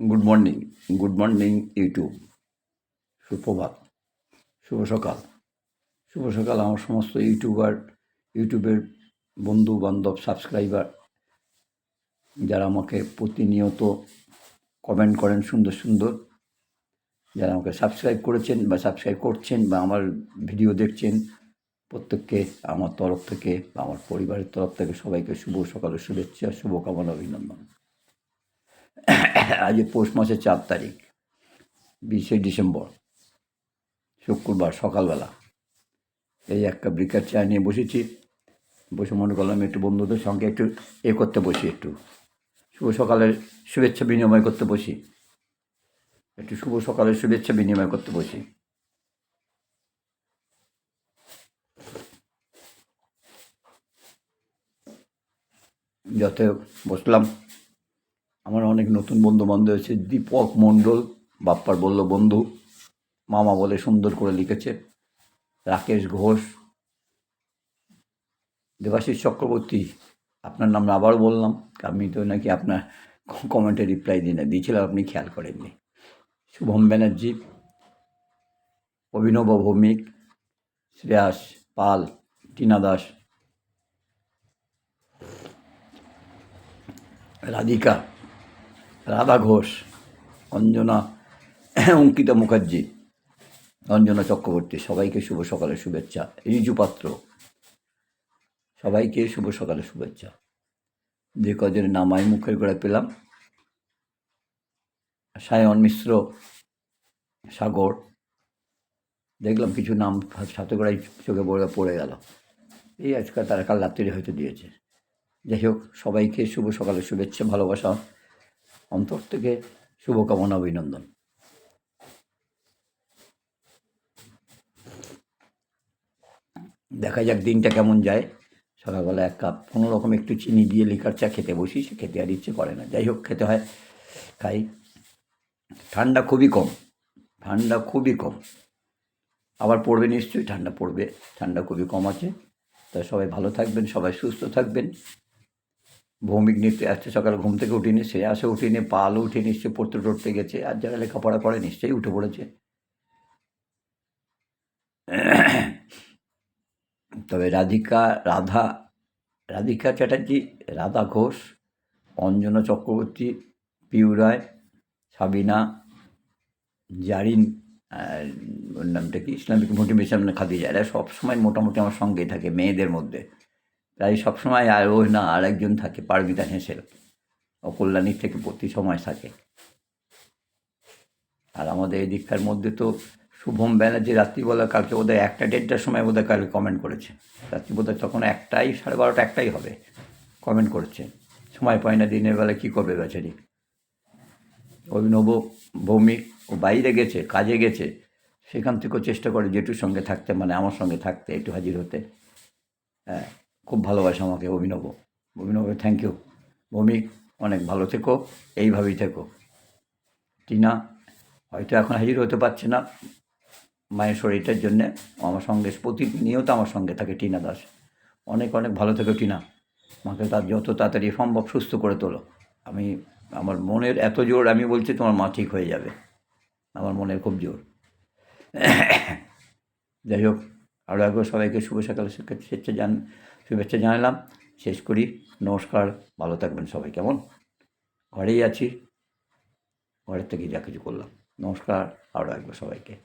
Good morning good morning YouTube সুপ্রভাত। শুভ সকাল। শুভ সকাল, আমার সমস্ত ইউটিউবার ইউটিউবের বন্ধু বান্ধব সাবস্ক্রাইবার যারা আমাকে প্রতিনিয়ত কমেন্ট করেন সুন্দর সুন্দর, যারা আমাকে সাবস্ক্রাইব করেছেন বা সাবস্ক্রাইব করছেন বা আমার ভিডিও দেখছেন, প্রত্যেককে, আমার তরফ থেকে আমার পরিবারের তরফ থেকে সবাইকে শুভ সকালের শুভেচ্ছা, শুভকামনা, অভিনন্দন। আজ পৌষ মাসের চার তারিখ, বিশে ডিসেম্বর, শুক্রবার সকালবেলা। এই এক কাপ ব্রিকার চা নিয়ে বসেছি। বসে মনে করলাম একটু বন্ধুদের সঙ্গে একটু এ করতে বসি একটু। শুভ সকালের শুভেচ্ছা বিনিময় করতে বসি। একটু শুভ সকালের শুভেচ্ছা বিনিময় করতে বসি। যাতে বসলাম অনেক নতুন বন্ধু বান্ধব আছে দীপক মণ্ডল, বাপ্পার বলল, বন্ধু, মামা বলে সুন্দর করে লিখেছে। রাকেশ ঘোষ, দেবাশিস চক্রবর্তী, আপনার নাম আবারও বললাম। আমি তো নাকি আপনার কমেন্টে রিপ্লাই দিই না দিয়েছিলাম আপনি খেয়াল করেননি। শুভম ব্যানার্জি, অভিনব ভৌমিক, শ্রেয়াস পাল, টিনা দাস, রাধিকা রাধা ঘোষ, অঞ্জনা, অঙ্কিতা মুখার্জি, অঞ্জনা চক্রবর্তী, সবাইকে শুভ সকালের শুভেচ্ছা। রিজু পাত্র, সবাইকে শুভ সকালের শুভেচ্ছা। যে কজনের নাম আমি মুখের গোড়ায় পেলাম। সায়ন মিশ্র, সাগর, দেখলাম কিছু নাম সাথে চোখে পড়ে পড়ে গেল। এই আজকাল তারা কাল রাত্রি হয়তো দিয়েছে। যাই হোক, সবাইকে শুভ সকালের শুভেচ্ছা, ভালোবাসা। অন্তর থেকে শুভকামনা, অভিনন্দন। দেখা যাক দিনটা কেমন যায়। সকালবেলা এক কাপ, কোনো রকম একটু চিনি দিয়ে লিকার চা খেতে বসি, সে খেতে আর ইচ্ছে করে না। যাই হোক, খেতে হয়, খাই। ঠান্ডা খুবই কম, ঠান্ডা খুবই কম। আবার পড়বে নিশ্চয়ই, ঠান্ডা পড়বে, ঠান্ডা খুবই কম আছে। তা সবাই ভালো থাকবেন, সবাই সুস্থ থাকবেন। ভৌমিক নৃত্য, আজকে সকালে ঘুম থেকে উঠিনি, সে আসে উঠিনি, পালও উঠে নিশ্চয়ই পড়তে টড়তে গেছে, আর যারা লেখাপড়া করে নিশ্চয়ই উঠে পড়েছে। তবে রাধিকা, রাধা, রাধিকা চ্যাটার্জি, রাধা ঘোষ, অঞ্জনা চক্রবর্তী, পিউ রায়, সাবিনা, জারিন ওর নামটা কি? ইসলামিক মোটিভেশন খাদিজা, এরা সবসময় মোটামুটি আমার সঙ্গেই থাকে, মেয়েদের মধ্যে। প্রায় সবসময় আর ও না, আর একজন থাকে, পারমিতা হেঁসেল ও কল্যাণীর থেকে প্রতি সময় থাকে। আর আমাদের এই দীক্ষার মধ্যে তো শুভম ব্যানার্জি রাত্রিবেলা কালকে বোধহয় একটা দেড়টার সময় বোধহয় কালকে কমেন্ট করেছে। রাত্রি বোধহয় তখন একটাই, সাড়ে বারোটা একটাই হবে। কমেন্ট করেছে। সময় পায় না দিনের বেলা কী করবে বেচারি? অভিনব ভৌমিক ও বাইরে গেছে, কাজে গেছে। সেখান থেকেও চেষ্টা করে জেঠুর সঙ্গে থাকতে মানে আমার সঙ্গে থাকতে, একটু হাজির হতে। হ্যাঁ। খুব ভালোবাসে আমাকে, অভিনব। অভিনব থ্যাংক ইউ ভৌমিক, অনেক ভালো থেকো, এইভাবেই থেকো। টিনা, হয়তো এখন হাজির হতে পারছে না মায়ের শরীরটার জন্যে, আমার সঙ্গে প্রতিনিয়ত আমার সঙ্গে থাকে টিনা দাস। অনেক অনেক ভালো থেকো টিনা। মাকে তার যত তাড়াতাড়ি সম্ভব সুস্থ করে তোলো। আমি, আমার মনের এত জোর, আমি বলছি তোমার মা ঠিক হয়ে যাবে। আমার মনের খুব জোর। যাই হোক। আরও একবার সবাইকে শুভ সকাল, শুভেচ্ছা জান, শুভেচ্ছা জানালাম। শেষ করি। নমস্কার, ভালো থাকবেন সবাই, কেমন? ঘরেই আছি। ঘরের থেকে যা কিছু করলাম। নমস্কার, আরও একবার সবাইকে।